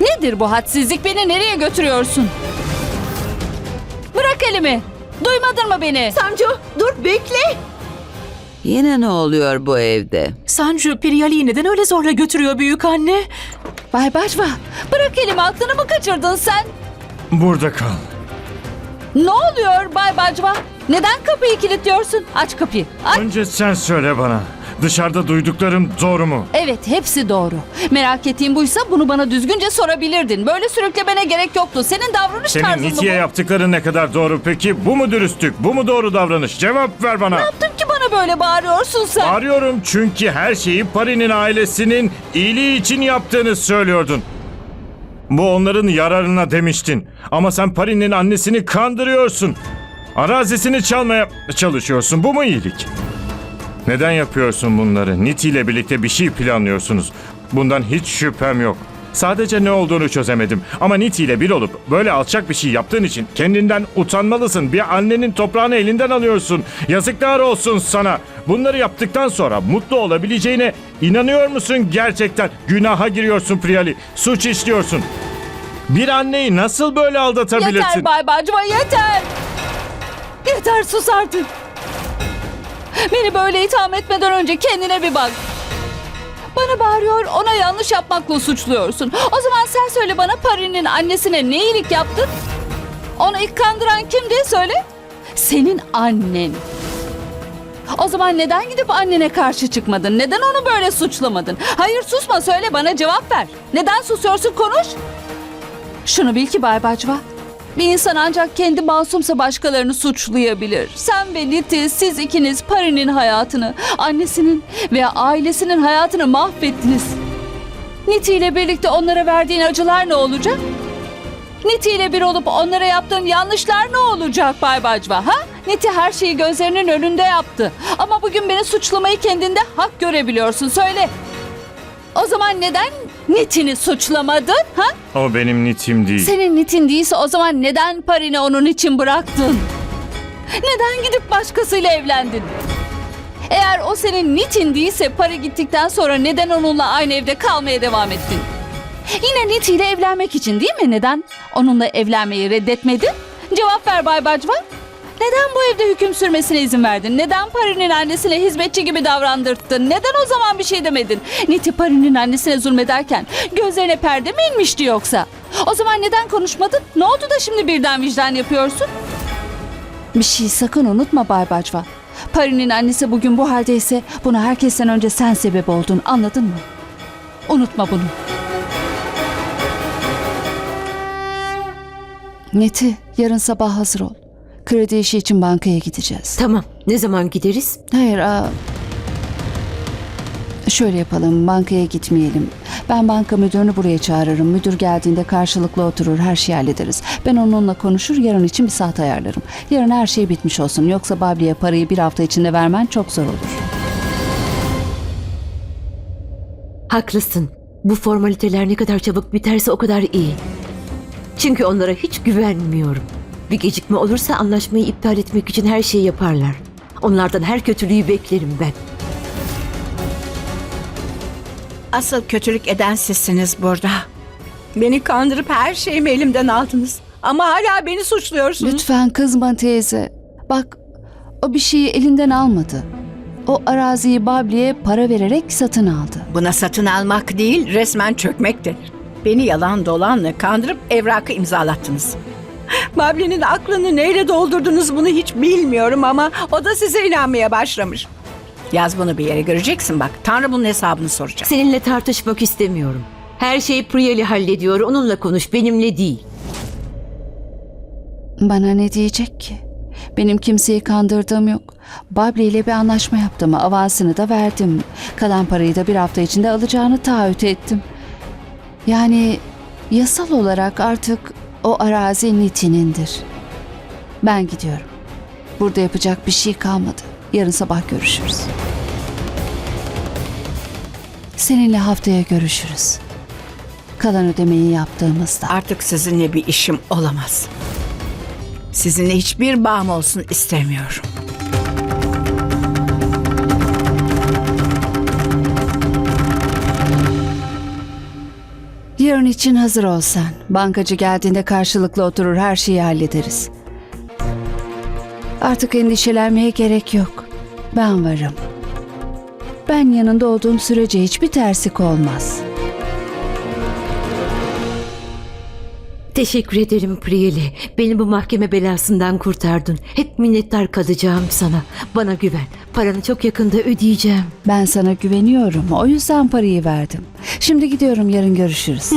Nedir bu hadsizlik? Beni nereye götürüyorsun? Bırak elimi. Duymadın mı beni? Sancu dur bekle. Yine ne oluyor bu evde? Sancu Priyali'yi neden öyle zorla götürüyor büyük anne? Bay Bacva, bırak elimi. Aklını mı kaçırdın sen? Burada kal. Ne oluyor Bay Bacva? Neden kapıyı kilitliyorsun? Aç kapıyı. Aç. Önce sen söyle bana. Dışarıda duyduklarım doğru mu? Evet, hepsi doğru. Merak ettiğin buysa bunu bana düzgünce sorabilirdin. Böyle sürüklemene gerek yoktu. Senin davranış Senin tarzın mı bu? Niti'ye yaptıkları ne kadar doğru peki? Bu mu dürüstlük? Bu mu doğru davranış? Cevap ver bana. yaptım ki bana böyle bağırıyorsun sen? Arıyorum çünkü her şeyi Pari'nin ailesinin iyiliği için yaptığını söylüyordun. Bu onların yararına demiştin. Ama sen Pari'nin annesini kandırıyorsun. Arazisini çalmaya çalışıyorsun. Bu mu iyilik? Neden yapıyorsun bunları? Niti ile birlikte bir şey planlıyorsunuz. Bundan hiç şüphem yok. Sadece ne olduğunu çözemedim. Ama Niti ile bir olup böyle alçak bir şey yaptığın için kendinden utanmalısın. Bir annenin toprağını elinden alıyorsun. Yazıklar olsun sana. Bunları yaptıktan sonra mutlu olabileceğine inanıyor musun gerçekten? Günaha giriyorsun Priyali. Suç işliyorsun. Bir anneyi nasıl böyle aldatabilirsin? Yeter Bay Bacva yeter. Yeter sus artık. Beni böyle itham etmeden önce kendine bir bak. Bana bağırıyor, ona yanlış yapmakla suçluyorsun. O zaman sen söyle bana Pari'nin annesine ne iyilik yaptın? Onu ilk kandıran kimdi söyle? Senin annen. O zaman neden gidip annene karşı çıkmadın? Neden onu böyle suçlamadın? Hayır susma söyle bana cevap ver. Neden susuyorsun konuş. Şunu bil ki Bay Bacva. Bir insan ancak kendi masumsa başkalarını suçlayabilir. Sen ve Niti siz ikiniz Pari'nin hayatını, annesinin ve ailesinin hayatını mahvettiniz. Niti ile birlikte onlara verdiğin acılar ne olacak? Niti ile bir olup onlara yaptığın yanlışlar ne olacak Bay Bacva ha? Niti her şeyi gözlerinin önünde yaptı. Ama bugün beni suçlamayı kendinde hak görebiliyorsun söyle. O zaman neden Niti'ni suçlamadın ha? O benim Nitim değil. Senin nitin değilse o zaman neden Parin'i onun için bıraktın? Neden gidip başkasıyla evlendin? Eğer o senin nitin değilse Pari gittikten sonra neden onunla aynı evde kalmaya devam ettin? Yine Niti ile evlenmek için değil mi? Neden onunla evlenmeyi reddetmedin? Cevap ver Bay Bacva. Neden bu evde hüküm sürmesine izin verdin? Neden Pari'nin annesine hizmetçi gibi davrandırttın? Neden o zaman bir şey demedin? Niti Pari'nin annesine zulmederken gözlerine perde mi inmişti yoksa? O zaman neden konuşmadın? Ne oldu da şimdi birden vicdan yapıyorsun? Bir şey sakın unutma Bay Bacva. Pari'nin annesi bugün bu haldeyse buna herkesten önce sen sebep oldun anladın mı? Unutma bunu. Neti yarın sabah hazır ol. Kredi işi için bankaya gideceğiz. Tamam ne zaman gideriz? Hayır, aa, şöyle yapalım, bankaya gitmeyelim. Ben banka müdürünü buraya çağırırım. Müdür geldiğinde karşılıklı oturur, her şeyi hallederiz. Ben onunla konuşur, yarın için bir saat ayarlarım. Yarın her şey bitmiş olsun. Yoksa Babli'ye parayı bir hafta içinde vermen çok zor olur. Haklısın. Bu formaliteler ne kadar çabuk biterse o kadar iyi. Çünkü onlara hiç güvenmiyorum. Bir gecikme olursa anlaşmayı iptal etmek için her şeyi yaparlar. Onlardan her kötülüğü beklerim ben. Asıl kötülük eden sizsiniz burada. Beni kandırıp her şeyimi elimden aldınız. Ama hala beni suçluyorsunuz. Lütfen kızma teyze. Bak, o bir şeyi elinden almadı. O araziyi Babli'ye para vererek satın aldı. Buna satın almak değil, resmen çökmek denir. Beni yalan dolanla kandırıp evrakı imzalattınız. Babli'nin aklını neyle doldurdunuz bunu hiç bilmiyorum ama o da size inanmaya başlamış. Yaz bunu bir yere göreceksin bak. Tanrı bunun hesabını soracak. Seninle tartışmak istemiyorum. Her şeyi Priyali hallediyor. Onunla konuş, benimle değil. Bana ne diyecek ki? Benim kimseyi kandırdığım yok. Babli ile bir anlaşma yaptım. Avansını da verdim. Kalan parayı da bir hafta içinde alacağını taahhüt ettim. Yani yasal olarak artık o arazi Niti'nindir. Ben gidiyorum. Burada yapacak bir şey kalmadı. Yarın sabah görüşürüz. Seninle haftaya görüşürüz. Kalan ödemeyi yaptığımızda. Artık sizinle bir işim olamaz. Sizinle hiçbir bağım olsun istemiyorum. Yarın için hazır ol sen. Bankacı geldiğinde karşılıklı oturur her şeyi hallederiz. Artık endişelenmeye gerek yok. Ben varım. Ben yanında olduğum sürece hiçbir terslik olmaz. Teşekkür ederim Priyeli. Beni bu mahkeme belasından kurtardın. Hep minnettar kalacağım sana. Bana güven. Paranı çok yakında ödeyeceğim. Ben sana güveniyorum. O yüzden parayı verdim. Şimdi gidiyorum yarın görüşürüz.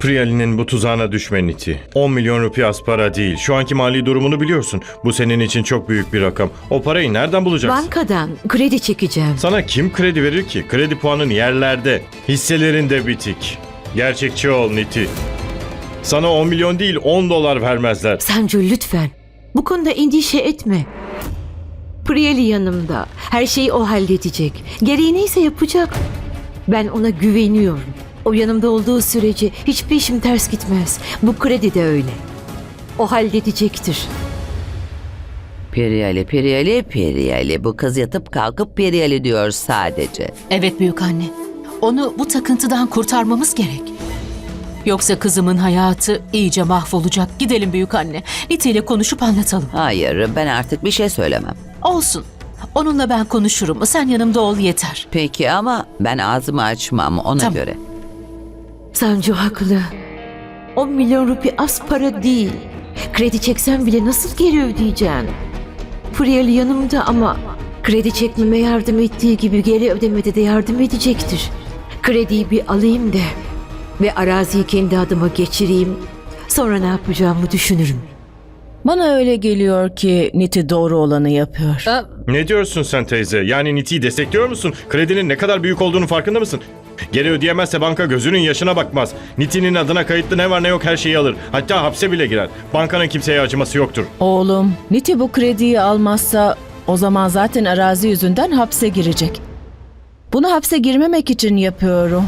Priyali'nin bu tuzağına düşme Niti. 10 milyon rupi az para değil. Şu anki mali durumunu biliyorsun. Bu senin için çok büyük bir rakam. O parayı nereden bulacaksın? Bankadan kredi çekeceğim. Sana kim kredi verir ki? Kredi puanın yerlerde. Hisselerin de bitik. Gerçekçi ol Niti. Sana 10 milyon değil 10 dolar vermezler. Sancu lütfen. Bu konuda endişe etme. Priyeli yanımda. Her şeyi o halledecek. Gereği neyse yapacak. Ben ona güveniyorum. O yanımda olduğu sürece hiçbir işim ters gitmez. Bu kredi de öyle. O halledecektir. Periyali, Periyali, Periyali. Bu kız yatıp kalkıp Periyali diyor sadece. Evet büyük anne. Onu bu takıntıdan kurtarmamız gerek. Yoksa kızımın hayatı iyice mahvolacak. Gidelim büyük anne. Niti ile konuşup anlatalım. Hayır, ben artık bir şey söylemem. Olsun. Onunla ben konuşurum. Sen yanımda ol yeter. Peki ama ben ağzımı açmam ona Tamam. göre. Sancu haklı. 10 milyon rupi az para değil. Kredi çeksen bile nasıl geri ödeyeceksin? Priyeli yanımda ama kredi çekmeme yardım ettiği gibi geri ödemede de yardım edecektir. Krediyi bir alayım de ve araziyi kendi adıma geçireyim. Sonra ne yapacağımı düşünürüm. Bana öyle geliyor ki Niti doğru olanı yapıyor. Ne diyorsun sen teyze? Yani Niti'yi destekliyor musun? Kredinin ne kadar büyük olduğunu farkında mısın? Geri ödeyemezse banka gözünün yaşına bakmaz. Niti'nin adına kayıtlı ne var ne yok her şeyi alır. Hatta hapse bile girer. Bankanın kimseye acıması yoktur. Oğlum, Niti bu krediyi almazsa o zaman zaten arazi yüzünden hapse girecek. Bunu hapse girmemek için yapıyorum.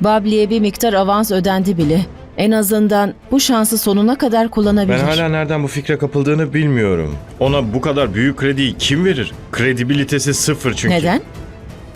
Babli'ye bir miktar avans ödendi bile. En azından bu şansı sonuna kadar kullanabilir. Ben hala nereden bu fikre kapıldığını bilmiyorum. Ona bu kadar büyük krediyi kim verir? Kredibilitesi sıfır çünkü. Neden?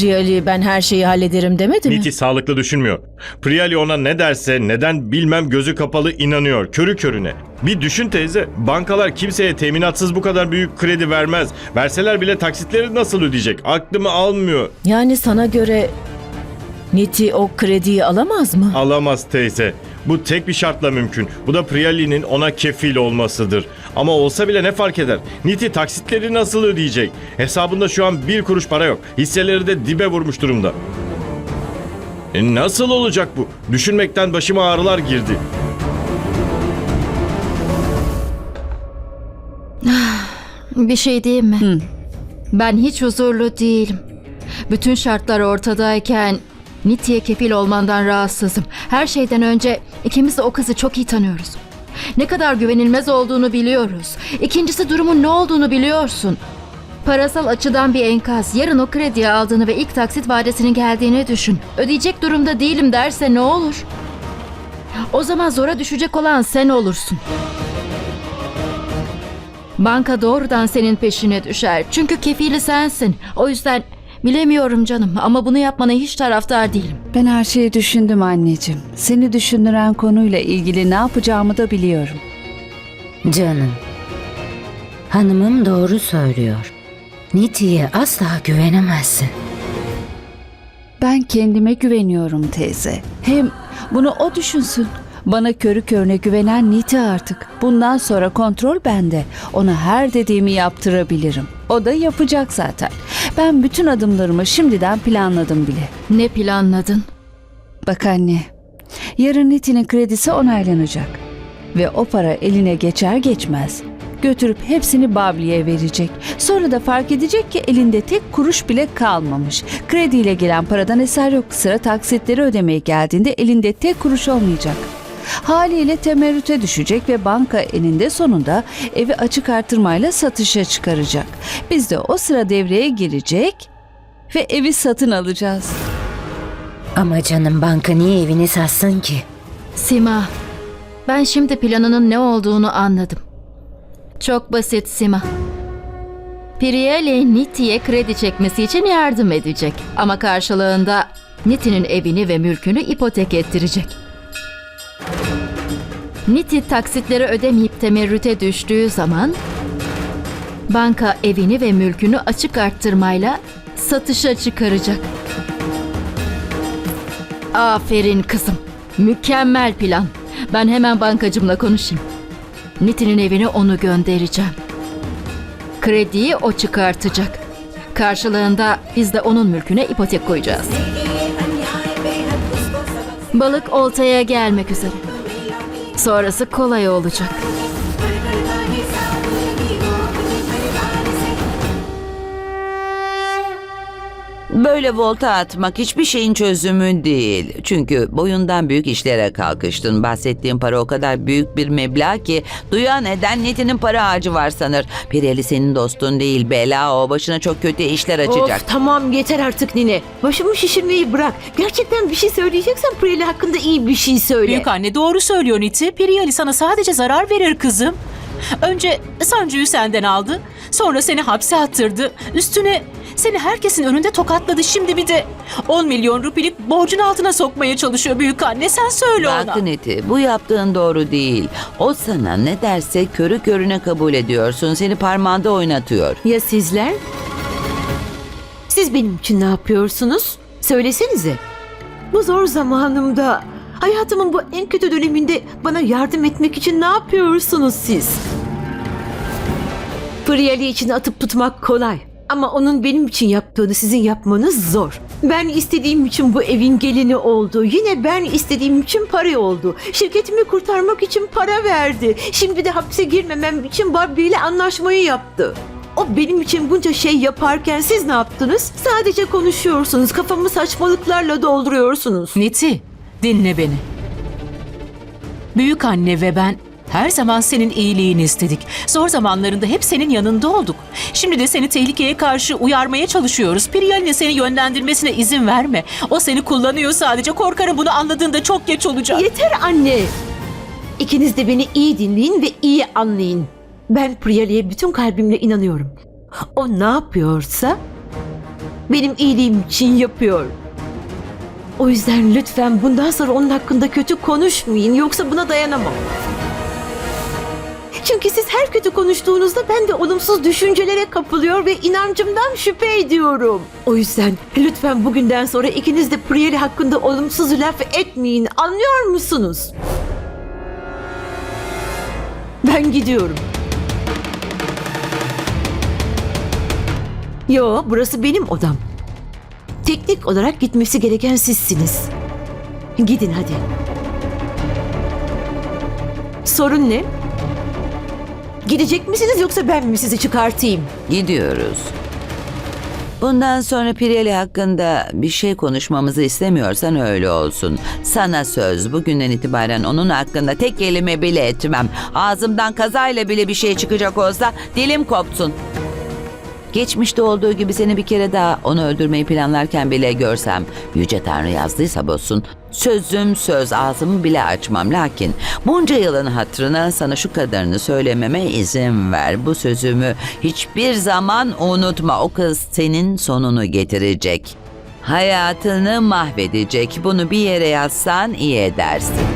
Priyali ben her şeyi hallederim demedi mi? Niti sağlıklı düşünmüyor. Priyali ona ne derse neden bilmem gözü kapalı inanıyor. Körü körüne. Bir düşün teyze. Bankalar kimseye teminatsız bu kadar büyük kredi vermez. Verseler bile taksitleri nasıl ödeyecek? Aklımı almıyor. Yani sana göre Niti o krediyi alamaz mı? Alamaz teyze. Bu tek bir şartla mümkün. Bu da Priyali'nin ona kefil olmasıdır. Ama olsa bile ne fark eder? Niti taksitleri nasıl ödeyecek? Hesabında şu an bir kuruş para yok. Hisseleri de dibe vurmuş durumda. E nasıl olacak bu? Düşünmekten başıma ağrılar girdi. Bir şey diyeyim mi? Ben hiç huzurlu değilim. Bütün şartlar ortadayken Niti'ye kefil olmandan rahatsızım. Her şeyden önce ikimiz de o kızı çok iyi tanıyoruz. Ne kadar güvenilmez olduğunu biliyoruz. İkincisi durumun ne olduğunu biliyorsun. Parasal açıdan bir enkaz. Yarın o krediyi aldığını ve ilk taksit vadesinin geldiğini düşün. Ödeyecek durumda değilim derse ne olur? O zaman zora düşecek olan sen olursun. Banka doğrudan senin peşine düşer. Çünkü kefili sensin. O yüzden bilemiyorum canım ama bunu yapmana hiç taraftar değilim. Ben her şeyi düşündüm anneciğim. Seni düşündüren konuyla ilgili ne yapacağımı da biliyorum. Canım. Hanımım doğru söylüyor. Niti'ye asla güvenemezsin. Ben kendime güveniyorum teyze. Hem bunu o düşünsün. Bana körü körüne güvenen Niti artık. Bundan sonra kontrol bende. Ona her dediğimi yaptırabilirim. O da yapacak zaten. Ben bütün adımlarımı şimdiden planladım bile. Ne planladın? Bak anne, yarın Niti'nin kredisi onaylanacak. Ve o para eline geçer geçmez. Götürüp hepsini Babli'ye verecek. Sonra da fark edecek ki elinde tek kuruş bile kalmamış. Krediyle gelen paradan eser yok. Sıra taksitleri ödemeye geldiğinde elinde tek kuruş olmayacak. Haliyle temerrüte düşecek ve banka eninde sonunda evi açık artırmayla satışa çıkaracak. Biz de o sıra devreye girecek ve evi satın alacağız. Ama canım banka niye evini satsın ki? Sima. Ben şimdi planının ne olduğunu anladım. Çok basit Sima. Priyali Niti'ye kredi çekmesi için yardım edecek. Ama karşılığında Niti'nin evini ve mülkünü ipotek ettirecek. Niti taksitleri ödemeyip temerrüte düştüğü zaman banka evini ve mülkünü açık arttırmayla satışa çıkaracak. Aferin kızım. Mükemmel plan. Ben hemen bankacımla konuşayım. Niti'nin evine onu göndereceğim. Krediyi o çıkartacak. Karşılığında biz de onun mülküne ipotek koyacağız. Balık oltaya gelmek üzere. Sonrası kolay olacak. Böyle volta atmak hiçbir şeyin çözümü değil. Çünkü boyundan büyük işlere kalkıştın. Bahsettiğim para o kadar büyük bir meblağ ki duyan eden Nitin'in para ağacı var sanır. Pireli senin dostun değil bela o başına çok kötü işler açacak. Of tamam yeter artık Nine. Başımı şişirmeyi bırak. Gerçekten bir şey söyleyeceksen Priyali hakkında iyi bir şey söyle. Büyük anne doğru söylüyor Niti. Priyali sana sadece zarar verir kızım. Önce Sancu'yu senden aldı. Sonra seni hapse attırdı. Üstüne seni herkesin önünde tokatladı. Şimdi bir de 10 milyon rupilik borcun altına sokmaya çalışıyor büyük anne. Sen söyle ona. Bakın Eti, bu yaptığın doğru değil. O sana ne derse körü körüne kabul ediyorsun. Seni parmağında oynatıyor. Ya sizler? Siz benim için ne yapıyorsunuz? Söylesenize. Bu zor zamanımda, hayatımın bu en kötü döneminde bana yardım etmek için ne yapıyorsunuz siz? Priyali için atıp tutmak kolay. Ama onun benim için yaptığını sizin yapmanız zor. Ben istediğim için bu evin gelini oldu. Yine ben istediğim için para oldu. Şirketimi kurtarmak için para verdi. Şimdi de hapse girmemem için Barbie ile anlaşmayı yaptı. O benim için bunca şey yaparken siz ne yaptınız? Sadece konuşuyorsunuz. Kafamı saçmalıklarla dolduruyorsunuz. Niti, dinle beni. Büyük anne ve ben her zaman senin iyiliğini istedik. Zor zamanlarında hep senin yanında olduk. Şimdi de seni tehlikeye karşı uyarmaya çalışıyoruz. Priyal'in seni yönlendirmesine izin verme. O seni kullanıyor sadece. Korkarım bunu anladığında çok geç olacak. Yeter anne. İkiniz de beni iyi dinleyin ve iyi anlayın. Ben Priyali'ye bütün kalbimle inanıyorum. O ne yapıyorsa benim iyiliğim için yapıyor. O yüzden lütfen bundan sonra onun hakkında kötü konuşmayın yoksa buna dayanamam. Çünkü siz her kötü konuştuğunuzda ben de olumsuz düşüncelere kapılıyor ve inancımdan şüphe ediyorum. O yüzden lütfen bugünden sonra ikiniz de Priyeli hakkında olumsuz laf etmeyin. Anlıyor musunuz? Ben gidiyorum. Yo, burası benim odam. Teknik olarak gitmesi gereken sizsiniz. Gidin hadi. Sorun ne? Gidecek misiniz yoksa ben mi sizi çıkartayım? Gidiyoruz. Bundan sonra Pireli hakkında bir şey konuşmamızı istemiyorsan öyle olsun. Sana söz bugünden itibaren onun hakkında tek kelime bile etmem. Ağzımdan kazayla bile bir şey çıkacak olsa dilim kopsun. Geçmişte olduğu gibi seni bir kere daha onu öldürmeyi planlarken bile görsem, Yüce Tanrı yazdıysa bozsun, sözüm söz ağzımı bile açmam. Lakin bunca yılın hatırına sana şu kadarını söylememe izin ver. Bu sözümü hiçbir zaman unutma. O kız senin sonunu getirecek. Hayatını mahvedecek. Bunu bir yere yazsan iyi edersin.